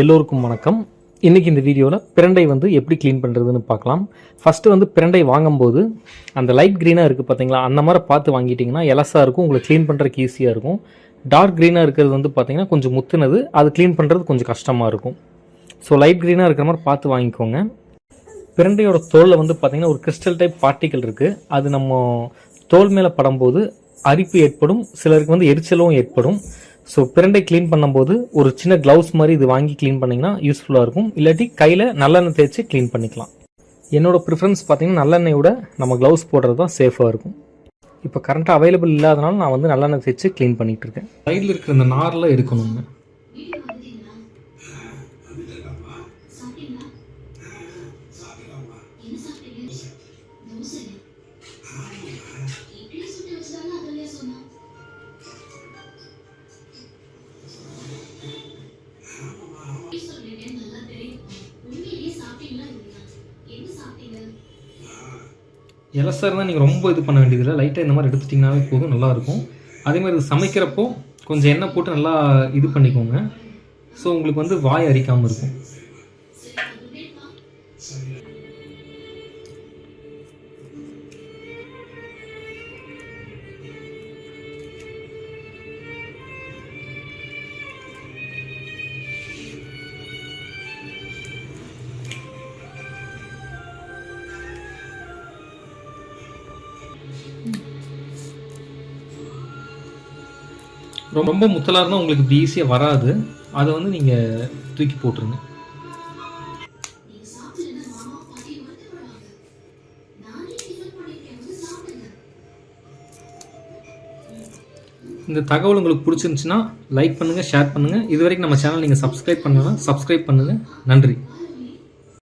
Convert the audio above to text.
எல்லோருக்கும் வணக்கம். இன்றைக்கி இந்த வீடியோவில் பிரண்டை வந்து எப்படி க்ளீன் பண்ணுறதுன்னு பார்க்கலாம். ஃபஸ்ட்டு வந்து பிரண்டை வாங்கும்போது அந்த லைட் க்ரீனாக இருக்குது பார்த்தீங்களா அந்த மாதிரி பார்த்து வாங்கிட்டிங்கன்னா எலசாக இருக்கும் உங்களுக்கு க்ளீன் பண்ணுறதுக்கு ஈஸியாக இருக்கும். டார்க் க்ரீனாக இருக்கிறது வந்து பார்த்தீங்கன்னா கொஞ்சம் முத்துனது. அது க்ளீன் பண்ணுறது கொஞ்சம் கஷ்டமாக இருக்கும். ஸோ லைட் க்ரீனாக இருக்கிற மாதிரி பார்த்து வாங்கிக்கோங்க. பிரண்டையோட தோலில் வந்து பார்த்திங்கன்னா ஒரு கிறிஸ்டல் டைப் பார்ட்டிக்கல் இருக்குது அது நம்ம தோல் மேலே படும்போது அரிப்பு ஏற்படும். சிலருக்கு வந்து எரிச்சலும் ஏற்படும். ஸோ பிரண்டை க்ளீன் பண்ணும்போது ஒரு சின்ன க்ளவுஸ் மாதிரி இது வாங்கி க்ளீன் பண்ணிங்கன்னா யூஸ்ஃபுல்லாக இருக்கும். இல்லாட்டி கையில் நல்லெண்ணெய் தேய்ச்சி க்ளீன் பண்ணிக்கலாம். என்னோட ப்ரிஃபரன்ஸ் பார்த்தீங்கன்னா நல்லெண்ணெயோட நம்ம க்ளவுஸ் போடுறது தான் சேஃபாக இருக்கும். இப்போ கரண்ட்டாக அவைலபிள் இல்லாதனால நான் வந்து நல்லெண்ணெய் தேய்ச்சி க்ளீன் பண்ணிட்டு இருக்கேன். சைடில் இருக்கிற இந்த நாரில் எடுக்கணுங்க. இலசர்னால் இருந்தால் நீங்கள் ரொம்ப இது பண்ண வேண்டியதில்லை. லைட்டாக இந்த மாதிரி எடுத்துட்டிங்கனாவே போதும் நல்லாயிருக்கும். அதே மாதிரி இது சமைக்கிறப்போ கொஞ்சம் எண்ணெய் போட்டு நல்லா இது பண்ணிக்கோங்க. ஸோ உங்களுக்கு வந்து வாய் அரிக்காமல் இருக்கும். ரொம்ப முத்தலாக இருந்தால் உங்களுக்கு இப்படி ஈஸியாக வராது. அதை வந்து நீங்கள் தூக்கி போட்டுருங்க. இந்த தகவல் உங்களுக்கு பிடிச்சிருந்துச்சுன்னா லைக் பண்ணுங்கள் ஷேர் பண்ணுங்கள் இது வரைக்கும் நம்ம சேனல் நீங்கள் சப்ஸ்கிரைப் பண்ணலாம் சப்ஸ்கிரைப் பண்ணுங்கள் நன்றி.